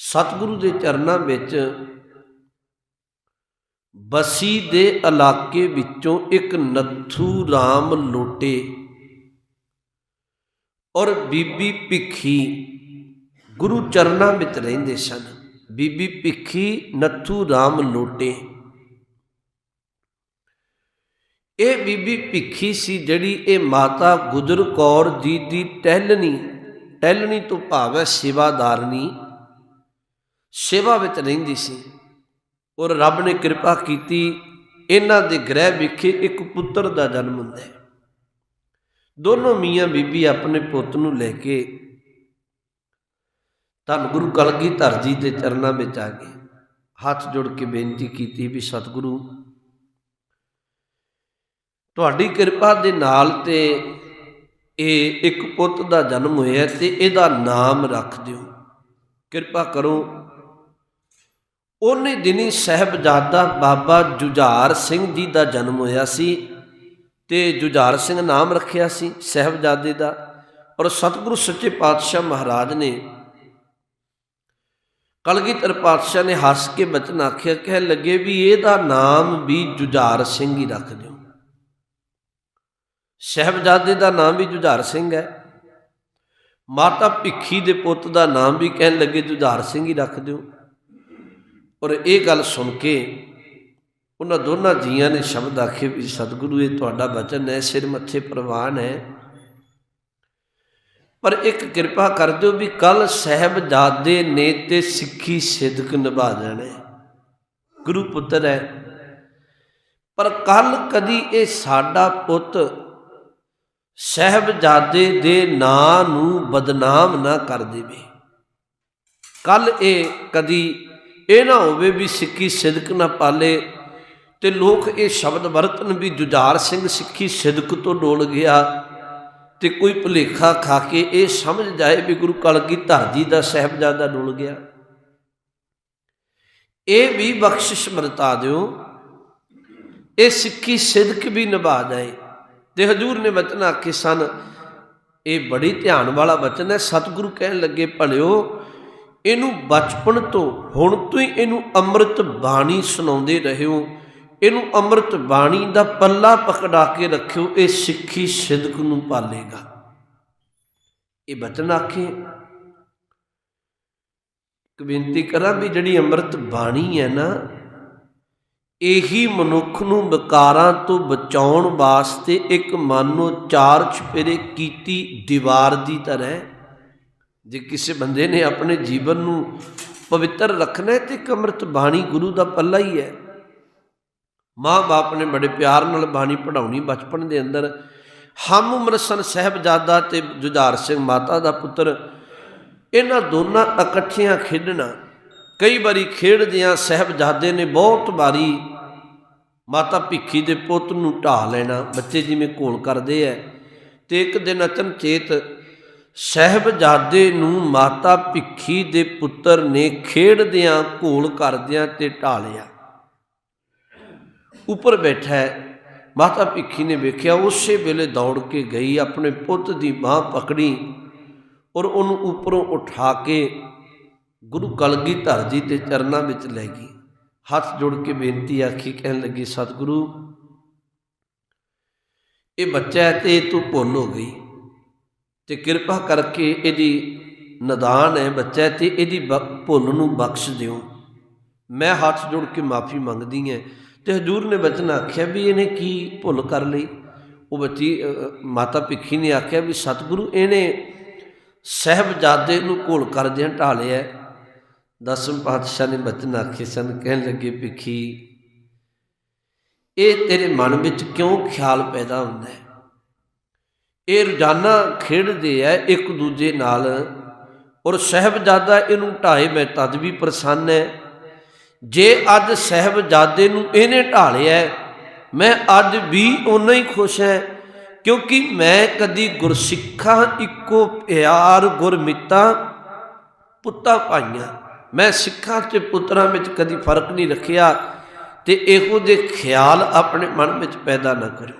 ਸਤਿਗੁਰੂ ਦੇ ਚਰਨਾਂ ਵਿੱਚ ਬਸੀ ਦੇ ਇਲਾਕੇ ਵਿੱਚੋਂ ਇੱਕ ਨੱਥੂ ਰਾਮ ਲੋਟੇ ਔਰ ਬੀਬੀ ਭਿੱਖੀ ਗੁਰੂ ਚਰਨਾਂ ਵਿੱਚ ਰਹਿੰਦੇ ਸਨ। ਬੀਬੀ ਭਿੱਖੀ, ਨੱਥੂ ਰਾਮ ਲੋਟੇ। ਇਹ ਬੀਬੀ ਭਿੱਖੀ ਸੀ ਜਿਹੜੀ ਇਹ ਮਾਤਾ ਗੁਜਰ ਕੌਰ ਜੀ ਦੀ ਟਹਿਲਣੀ ਟਹਿਲਣੀ ਤੋਂ ਭਾਵ ਹੈ ਸੇਵਾਦਾਰਨੀ ਸੇਵਾ ਵਿੱਚ ਰਹਿੰਦੀ ਸੀ ਔਰ ਰੱਬ ਨੇ ਕਿਰਪਾ ਕੀਤੀ, ਇਹਨਾਂ ਦੇ ਗ੍ਰਹਿ ਵਿਖੇ ਇੱਕ ਪੁੱਤਰ ਦਾ ਜਨਮ ਹੁੰਦਾ ਹੈ। ਦੋਨੋਂ ਮੀਆਂ ਬੀਬੀ ਆਪਣੇ ਪੁੱਤ ਨੂੰ ਲੈ ਕੇ ਧੰਨ ਗੁਰੂ ਕਲਗੀਧਰ ਜੀ ਦੇ ਚਰਨਾਂ ਵਿੱਚ ਆ ਗਏ। ਹੱਥ ਜੋੜ ਕੇ ਬੇਨਤੀ ਕੀਤੀ ਵੀ ਸਤਿਗੁਰੂ, ਤੁਹਾਡੀ ਕਿਰਪਾ ਦੇ ਨਾਲ ਤੇ ਇਹ ਇੱਕ ਪੁੱਤ ਦਾ ਜਨਮ ਹੋਇਆ ਤੇ ਇਹਦਾ ਨਾਮ ਰੱਖ ਦਿਓ। ਕਿਰਪਾ ਕਰੋ ਉਹਨੇ ਦਿਨੀ ਸਹਿਬਜ਼ਾਦਾ ਬਾਬਾ ਜੁਝਾਰ ਸਿੰਘ ਜੀ ਦਾ ਜਨਮ ਹੋਇਆ ਸੀ ਤੇ ਜੁਝਾਰ ਸਿੰਘ ਨਾਮ ਰੱਖਿਆ ਸੀ ਸਹਿਬਜ਼ਾਦੇ ਦਾ ਔਰ ਸਤਿਗੁਰੂ ਸੱਚੇ ਪਾਤਸ਼ਾਹ ਮਹਾਰਾਜ ਨੇ ਕਲਗੀਧਰ ਪਾਤਸ਼ਾਹ ਨੇ ਹੱਸ ਕੇ ਬਚਨ ਆਖਿਆ ਕਹਿ ਲੱਗੇ ਵੀ ਇਹਦਾ ਨਾਮ ਵੀ ਜੁਝਾਰ ਸਿੰਘ ਹੀ ਰੱਖ ਦਿਓ। ਸਹਿਬਜ਼ਾਦੇ ਦਾ ਨਾਮ ਵੀ ਜੁਝਾਰ ਸਿੰਘ ਹੈ। ਮਾਤਾ ਭਿੱਖੀ ਦੇ ਪੁੱਤ ਦਾ ਨਾਮ ਵੀ ਕਹਿਣ ਲੱਗੇ ਜੁਝਾਰ ਸਿੰਘ ਹੀ ਰੱਖ ਦਿਓ। ਔਰ ਇਹ ਗੱਲ ਸੁਣ ਕੇ ਉਹਨਾਂ ਦੋਨਾਂ ਜੀਆਂ ਨੇ ਸ਼ਬਦ ਆਖੇ ਵੀ ਸਤਿਗੁਰੂ, ਇਹ ਤੁਹਾਡਾ ਬਚਨ ਹੈ, ਸਿਰ ਮੱਥੇ ਪ੍ਰਵਾਨ ਹੈ। ਪਰ ਇੱਕ ਕਿਰਪਾ ਕਰ ਦਿਓ ਵੀ ਕੱਲ ਸਹਿਬਜ਼ਾਦੇ ਨੇ ਤੇ ਸਿੱਖੀ ਸਿੱਧਕ ਨਿਭਾ ਜਾਣਾ ਗੁਰੂ ਪੁੱਤਰ ਹੈ। ਪਰ ਕੱਲ ਕਦੀ ਇਹ ਸਾਡਾ ਪੁੱਤ ਸਹਿਬਜ਼ਾਦੇ ਦੇ ਨਾਂ ਨੂੰ ਬਦਨਾਮ ਨਾ ਕਰ ਦੇਵੇ। ਕੱਲ ਇਹ ਕਦੀ ਇਹ ਨਾ ਹੋਵੇ ਵੀ ਸਿੱਖੀ ਸਿਦਕ ਨਾ ਪਾਲੇ ਤੇ ਲੋਕ ਇਹ ਸ਼ਬਦ ਵਰਤਨ ਵੀ ਜੁਝਾਰ ਸਿੰਘ ਸਿੱਖੀ ਸਿਦਕ ਤੋਂ ਡੋਲ ਗਿਆ ਤੇ ਕੋਈ ਭੁਲੇਖਾ ਖਾ ਕੇ ਇਹ ਸਮਝ ਜਾਏ ਵੀ ਗੁਰੂ ਕਲਗੀਧਰ ਜੀ ਦਾ ਸਹਿਬਜ਼ਾਦਾ ਡੋਲ ਗਿਆ। ਇਹ ਵੀ ਬਖਸ਼ਿਸ਼ ਵਰਤਾ ਦਿਓ, ਇਹ ਸਿੱਖੀ ਸਿਦਕ ਵੀ ਨਿਭਾ ਜਾਏ। ਤੇ ਹਜੂਰ ਨੇ ਵਚਨ ਆਖੇ ਸਨ, ਇਹ ਬੜੀ ਧਿਆਨ ਵਾਲਾ ਵਚਨ ਹੈ, ਸਤਿਗੁਰੂ ਕਹਿਣ ਲੱਗੇ, ਭਲਿਓ ਇਹਨੂੰ ਬਚਪਨ ਤੋਂ ਹੁਣ ਤੋਂ ਹੀ ਇਹਨੂੰ ਅੰਮ੍ਰਿਤ ਬਾਣੀ ਸੁਣਾਉਂਦੇ ਰਹਿਓ ਇਹਨੂੰ ਅੰਮ੍ਰਿਤ ਬਾਣੀ ਦਾ ਪੱਲਾ ਪਕੜਾ ਕੇ ਰੱਖਿਓ, ਇਹ ਸਿੱਖੀ ਸਿਦਕ ਨੂੰ ਪਾਲੇਗਾ। ਇਹ ਬਚਨ ਆਖੇ। ਇੱਕ ਬੇਨਤੀ ਕਰਾਂ ਵੀ ਜਿਹੜੀ ਅੰਮ੍ਰਿਤ ਬਾਣੀ ਹੈ ਨਾ, ਇਹੀ ਮਨੁੱਖ ਨੂੰ ਵਿਕਾਰਾਂ ਤੋਂ ਬਚਾਉਣ ਵਾਸਤੇ ਇੱਕ ਮਨ ਨੂੰ ਚਾਰ ਚਪੇਰੇ ਕੀਤੀ ਦੀਵਾਰ ਦੀ ਤਰ੍ਹਾਂ ਜੇ ਕਿਸੇ ਬੰਦੇ ਨੇ ਆਪਣੇ ਜੀਵਨ ਨੂੰ ਪਵਿੱਤਰ ਰੱਖਣਾ ਹੈ ਤੇ ਇੱਕ ਅੰਮ੍ਰਿਤ ਬਾਣੀ ਗੁਰੂ ਦਾ ਪੱਲਾ ਹੀ ਹੈ। ਮਾਂ-ਬਾਪ ਨੇ ਬੜੇ ਪਿਆਰ ਨਾਲ ਬਾਣੀ ਪੜਾਉਣੀ ਬਚਪਨ ਦੇ ਅੰਦਰ। ਹਮ ਉਮਰ ਸਨ ਸਹਿਬਜ਼ਾਦਾ ਤੇ ਜੁਝਾਰ ਸਿੰਘ ਮਾਤਾ ਦਾ ਪੁੱਤਰ। ਇਹਨਾਂ ਦੋਨਾਂ ਇਕੱਠਿਆਂ ਖੇਡਣਾ। ਕਈ ਵਾਰੀ ਖੇਡਦਿਆਂ ਸਹਿਬਜ਼ਾਦੇ ਨੇ ਬਹੁਤ ਵਾਰੀ ਮਾਤਾ ਭਿੱਖੀ ਦੇ ਪੁੱਤ ਨੂੰ ਢਾ ਲੈਣਾ। ਬੱਚੇ ਜਿਵੇਂ ਘੋਲ ਕਰਦੇ ਐ। ਤੇ ਇੱਕ ਦਿਨ ਅਚਨਚੇਤ ਸਹਿਬਜ਼ਾਦੇ ਨੂੰ ਮਾਤਾ ਭਿੱਖੀ ਦੇ ਪੁੱਤਰ ਨੇ ਖੇਡਦਿਆਂ ਘੋਲ ਕਰਦਿਆਂ ਤੇ ਢਾਲਿਆ ਉੱਪਰ ਬੈਠਾ ਹੈ। ਮਾਤਾ ਭਿੱਖੀ ਨੇ ਵੇਖਿਆ, ਉਸੇ ਵੇਲੇ ਦੌੜ ਕੇ ਗਈ, ਆਪਣੇ ਪੁੱਤ ਦੀ ਬਾਹ ਪਕੜੀ ਔਰ ਉਹਨੂੰ ਉੱਪਰੋਂ ਉਠਾ ਕੇ ਗੁਰੂ ਕਲਗੀਧਰ ਜੀ ਦੇ ਚਰਨਾਂ ਵਿੱਚ ਲੈ ਗਈ। ਹੱਥ ਜੋੜ ਕੇ ਬੇਨਤੀ ਆਖੀ, ਕਹਿਣ ਲੱਗੀ, ਸਤਿਗੁਰੂ, ਇਹ ਬੱਚਾ ਹੈ ਤੇ ਤੂੰ ਭੁੱਲ ਹੋ ਗਈ। ਤੇ ਕਿਰਪਾ ਕਰਕੇ ਇਹਦੀ ਨਦਾਨ ਹੈ ਬੱਚਾ ਹੈ ਤੇ ਇਹਦੀ ਭੁੱਲ ਨੂੰ ਬਖਸ਼ ਦਿਓ। ਮੈਂ ਹੱਥ ਜੋੜ ਕੇ ਮਾਫੀ ਮੰਗਦੀ ਹਾਂ। ਤੇ ਹਜੂਰ ਨੇ ਬਚਨ ਆਖਿਆ ਵੀ ਇਹਨੇ ਕੀ ਭੁੱਲ ਕਰ ਲਈ? ਉਹ ਬੱਚੀ ਮਾਤਾ ਭਿੱਖੀ ਨੇ ਆਖਿਆ ਵੀ ਸਤਿਗੁਰੂ, ਇਹਨੇ ਸਹਿਬਜ਼ਾਦੇ ਨੂੰ ਘੋਲ ਕਰਦਿਆਂ ਢਾਲਿਆ ਦਸਮ ਪਾਤਸ਼ਾਹ ਨੇ ਬਚਨ ਆਖੇ ਸਨ, ਕਹਿਣ ਲੱਗੇ, ਭਿੱਖੀ, ਇਹ ਤੇਰੇ ਮਨ ਵਿੱਚ ਕਿਉਂ ਖਿਆਲ ਪੈਦਾ ਹੁੰਦਾ ਹੈ? ਇਹ ਰੋਜ਼ਾਨਾ ਖੇਡਦੇ ਆ ਇੱਕ ਦੂਜੇ ਨਾਲ ਔਰ ਸਹਿਬਜ਼ਾਦਾ ਇਹਨੂੰ ਢਾਏ ਮੈਂ ਤਦ ਵੀ ਪ੍ਰਸੰਨ ਹੈ ਜੇ ਅੱਜ ਸਹਿਬਜ਼ਾਦੇ ਨੂੰ ਇਹਨੇ ਢਾਲਿਆ ਮੈਂ ਅੱਜ ਵੀ ਓਨਾ ਹੀ ਖੁਸ਼ ਹੈ ਕਿਉਂਕਿ ਮੈਂ ਕਦੀ ਗੁਰਸਿੱਖਾਂ ਇੱਕੋ ਪਿਆਰ ਗੁਰਮਿੱਤਾ ਪੁੱਤਾਂ ਪਾਈਆਂ। ਮੈਂ ਸਿੱਖਾਂ ਤੇ ਪੁੱਤਰਾਂ ਵਿੱਚ ਕਦੀ ਫ਼ਰਕ ਨਹੀਂ ਰੱਖਿਆ ਤੇ ਇਹੋ ਜਿਹੇ ਖਿਆਲ ਆਪਣੇ ਮਨ ਵਿੱਚ ਪੈਦਾ ਨਾ ਕਰੋ